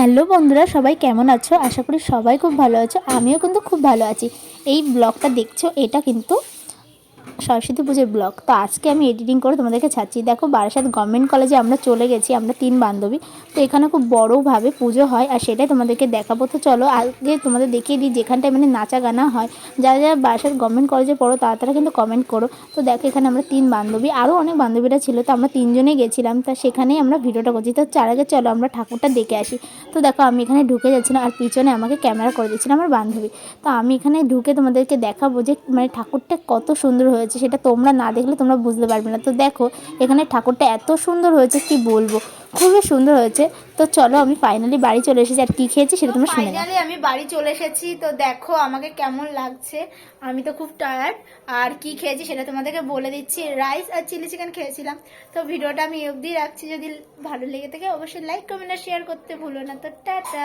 Hello বন্ধুরা, সবাই কেমন আছো? আশা করি সবাই খুব ভালো আছো। আমিও কিন্তু খুব ভালো আছি। এই ব্লগটা দেখছ, এটা কিন্তু সরস্বতী পুজোর ব্লগ। তো আজকে আমি এডিটিং করে তোমাদেরকে ছাড়ছি। দেখো, বারাসাত গভর্নমেন্ট কলেজে আমরা চলে গেছি, আমরা তিন বান্ধবী। তো এখানে খুব বড়োভাবে পুজো হয় আর সেটাই তোমাদেরকে দেখাবো। তো চলো, আগে তোমাদের দেখিয়ে দিই যেখানটায় মানে নাচা গানা হয়। যারা যারা বারাসাত গভর্নমেন্ট কলেজে পড়ো, তারা তারা কিন্তু কমেন্ট করো। তো দেখো, এখানে আমরা তিন বান্ধবী আরও অনেক বান্ধবীরা ছিল। তো আমরা তিনজনেই গেছিলাম, তা সেখানেই আমরা ভিডিওটা করছি। তো চার আগে চলো, আমরা ঠাকুরটা দেখে আসি। তো দেখো, আমি এখানে ঢুকে যাচ্ছিলাম আর পিছনে আমাকে ক্যামেরা করে দিচ্ছিল আমার বান্ধবী। তো আমি এখানে ঢুকে তোমাদেরকে দেখাবো যে মানে ঠাকুরটা কত সুন্দর হয়েছে। সেটা তোমরা না দেখলে তোমরা বুঝতে পারবে না। তো দেখো, এখানে ঠাকুরটা এত সুন্দর হয়েছে, কি বলব? খুবই সুন্দর হয়েছে। তো চলো আমি ফাইনালি বাড়ি চলে এসেছি, আর কি খেয়েছি সেটা তোমরা শুনে ফাইনালি আমি বাড়ি চলে এসেছি, তো দেখো আমাকে কেমন লাগছে। আমি তো খুব টায়ার্ড আর কি খেয়েছি সেটা তোমাদেরকে বলে দিচ্ছি। রাইস আর চিলি চিকেন খেয়েছিলাম। তো ভিডিওটা আমি অবধি রাখছি, যদি ভালো লেগে থাকে অবশ্যই লাইক কমেন্ট আর শেয়ার করতে ভুলো না। তো টাটা!